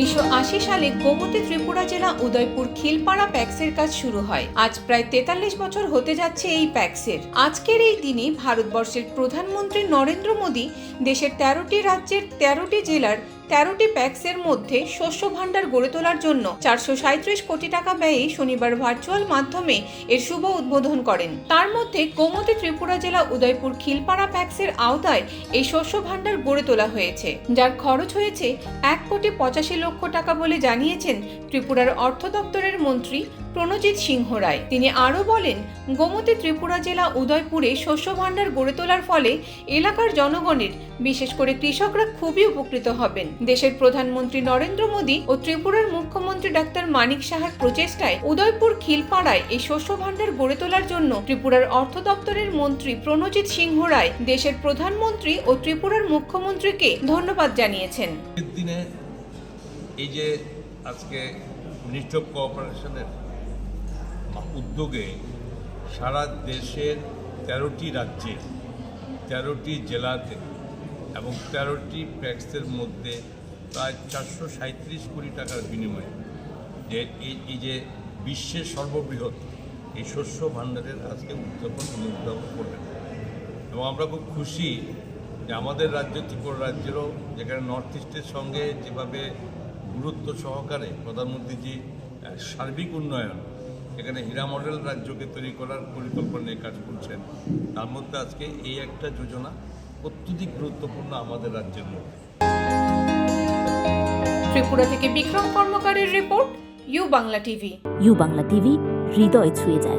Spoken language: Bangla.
উনিশশো আশি সালে গোমতী ত্রিপুরা জেলা উদয়পুর খিলপাড়া প্যাক্সের কাজ শুরু হয়। আজ প্রায় তেতাল্লিশ বছর হতে যাচ্ছে এই প্যাক্সের। আজকের এই দিনে ভারতবর্ষের প্রধানমন্ত্রী নরেন্দ্র মোদী দেশের তেরোটি রাজ্যের তেরোটি জেলার তেরোটি প্যাক্সের মধ্যে শস্য ভাণ্ডার গড়ে তোলার জন্য চারশো সাঁত্রিশ কোটি টাকা ব্যয়ে শনিবার ভার্চুয়াল মাধ্যমে এর শুভ উদ্বোধন করেন। তার মধ্যে গোমতী ত্রিপুরা জেলা উদয়পুর খিলপাড়া প্যাক্সের আওতায় এই শস্য ভাণ্ডার গড়ে তোলা হয়েছে, যার খরচ হয়েছে এক কোটি পঁচাশি লক্ষ টাকা বলে জানিয়েছেন ত্রিপুরার অর্থ দপ্তরের মন্ত্রী প্রণজিৎ সিংহ রায়। তিনি আরও বলেন, গোমতী ত্রিপুরা জেলা উদয়পুরে শস্য ভাণ্ডার গড়ে তোলার ফলে এলাকার জনগণের, বিশেষ করে কৃষকরা খুবই উপকৃত হবেন। দেশের প্রধানমন্ত্রী নরেন্দ্র মোদী ও ত্রিপুরার মুখ্যমন্ত্রী ডাক্তার মানিক সাহার প্রচেষ্টায় উদয়পুর খিলপাড়ায় এই শস্য ভাণ্ডার গড়ে তোলার জন্য ত্রিপুরার অর্থ দপ্তরের মন্ত্রী প্রণজিৎ সিংহ রায় দেশের প্রধানমন্ত্রী ও ত্রিপুরার মুখ্যমন্ত্রীকে ধন্যবাদ জানিয়েছেন। এই যে আজকে মিনিস্ট্রি অফ কোঅপারেশনের উদ্যোগে সারা দেশের তেরোটি রাজ্যে, তেরোটি জেলাতে এবং তেরোটি প্যাক্সের মধ্যে প্রায় চারশো সাঁত্রিশ কোটি টাকার বিনিময়ে যে এই যে বিশ্বের সর্ববৃহৎ এই শস্য ভাণ্ডারের আজকে উদযাপন উনি উদযাপন করলেন এবং আমরা খুব খুশি যে আমাদের রাজ্য, ত্রিপুরা রাজ্যেরও যেখানে নর্থ ইস্টের সঙ্গে যেভাবে গুরুত্ব সহকারে প্রধানমন্ত্রীজি সার্বিক উন্নয়ন এখানে হীরা মডেল রাজ্যকে তৈরি করার পরিকল্পনা নিয়ে কাজ করছেন। তার মধ্যে আজকে এই একটা যোজনা অত্যধিক গুরুত্বপূর্ণ আমাদের রাজ্যের মধ্যে। ত্রিপুরা থেকে Bikram কর্মকারের report U Bangla TV. U Bangla TV হৃদয় ছুঁয়ে যায়।